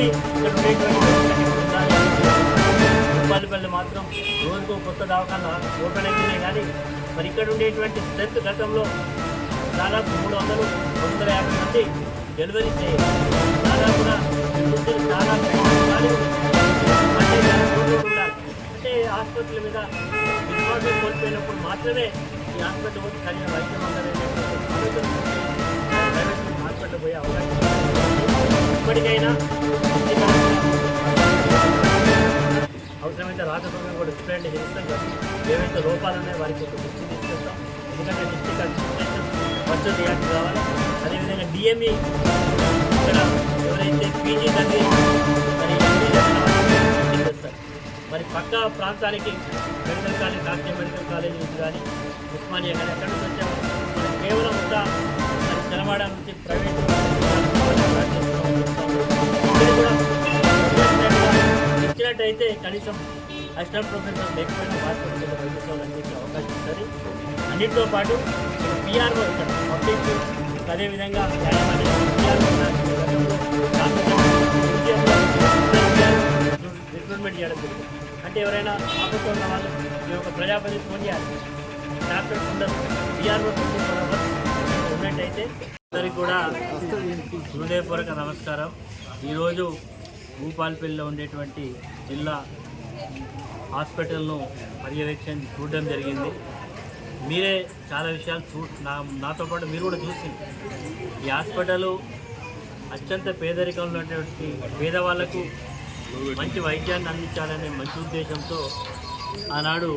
ఇది ఇక్కడ ఉండేటువంటి ఉప్పాలపల్లి మాత్రం రోజుకు కొత్త దవాఖాన ఓపెన్ అవుతున్నాయి కానీ మరి ఇక్కడ ఉండేటువంటి స్ట్రెంత్ గతంలో దాదాపు మూడు వందలు వందల యాభై మంది డెలివరీ చేయాలి దాదాపుగా చాలా అంటే ఆసుపత్రుల మీద విశ్వాసం కోల్పోయినప్పుడు మాత్రమే ఈ ఆసుపత్రి పోతే సరైన వైద్యం అందరూ ప్రైవేట్ హాస్పిటల్ పోయే అవకాశం ఇప్పటికైనా అవసరమైతే రాకపోయినా కూడా ఎక్స్ప్లెయిన్ చేస్తాం ఏవైతే లోపాలు ఉన్నాయో వారికి ఒక దృష్టి తీసుకెళ్తాం ఎందుకంటే డిస్ట్రిక్ట్ అడ్మినిస్ట్రేషన్ ఫస్ట్ రియాక్ట్ కావాలి. అదేవిధంగా డిఎంఈ ఇక్కడ ఎవరైతే పీజీ చదివి మరి ఎంపీ చదివిన మరి పక్క ప్రాంతానికి medical college doctor medical college నుంచి కానీ ఉస్మానియా కానీ ఎక్కడి నుంచి వచ్చాము కేవలం ఒక తెలవాడ నుంచి ప్రైవేట్ ఇచ్చినట్టయితే కనీసం అసిస్టెంట్ ప్రొఫెసర్ లేకపోయినా హాస్పిటల్ వైద్య అందించే అవకాశం ఉంటుంది. అన్నింటితో పాటు పిఆర్ఓ ఇక్కడ పబ్లిక్ అదేవిధంగా రిక్రూట్మెంట్ చేయడం జరిగింది అంటే ఎవరైనా ఆపత్తో ఉన్న వాళ్ళు ఈ యొక్క ప్రజాపతి ఫోన్ చేయాలి. డాక్టర్స్ ఉండరు. పిఆర్ఓ ఉన్నట్టయితే అందరికీ కూడా హృదయపూర్వక నమస్కారం. ఈరోజు భూపాలపల్లిలో ఉండేటువంటి జిల్లా హాస్పిటల్ను పర్యవేక్షణ చూడడం జరిగింది. మీరే చాలా విషయాలు చూ నా నాతో పాటు మీరు కూడా చూసి ఈ హాస్పిటల్ అత్యంత పేదరికంలో ఉన్నటువంటి పేదవాళ్ళకు మంచి వైద్యాన్ని అందించాలనే మంచి ఉద్దేశంతో ఆనాడు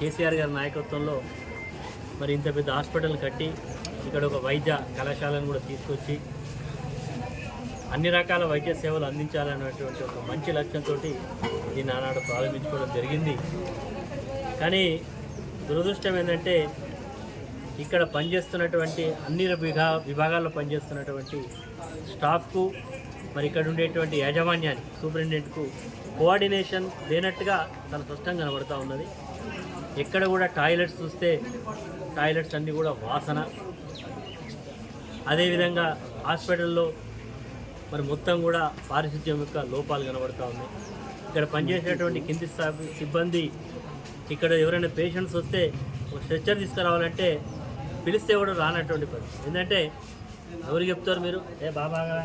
కేసీఆర్ గారి నాయకత్వంలో మరి ఇంత పెద్ద హాస్పిటల్ కట్టి ఇక్కడ ఒక వైద్య కళాశాలను కూడా తీసుకొచ్చి అన్ని రకాల వైద్య సేవలు అందించాలనేటువంటి ఒక మంచి లక్ష్యంతో దీన్ని ఆనాడు ప్రారంభించుకోవడం జరిగింది. కానీ దురదృష్టం ఏంటంటే ఇక్కడ పనిచేస్తున్నటువంటి అన్ని విభా విభాగాల్లో పనిచేస్తున్నటువంటి స్టాఫ్కు మరి ఇక్కడ ఉండేటువంటి యాజమాన్యానికి సూపరింటెండెంట్కు కోఆర్డినేషన్ లేనట్టుగా చాలా స్పష్టంగా కనబడుతూ ఉన్నది. ఎక్కడ కూడా టాయిలెట్స్ చూస్తే టాయిలెట్స్ అన్నీ కూడా వాసన. అదేవిధంగా హాస్పిటల్లో మరి మొత్తం కూడా పారిశుద్ధ్యం యొక్క లోపాలు కనబడుతూ ఉన్నాయి. ఇక్కడ పనిచేసేటువంటి కింది స్థాయి సిబ్బంది ఇక్కడ ఎవరైనా పేషెంట్స్ వస్తే ఒక స్ట్రెచ్చర్ తీసుకురావాలంటే పిలిస్తే కూడా రానటువంటి పరిస్థితి. ఎందుకంటే ఎవరు చెప్తారు మీరు? ఏ బాబాగా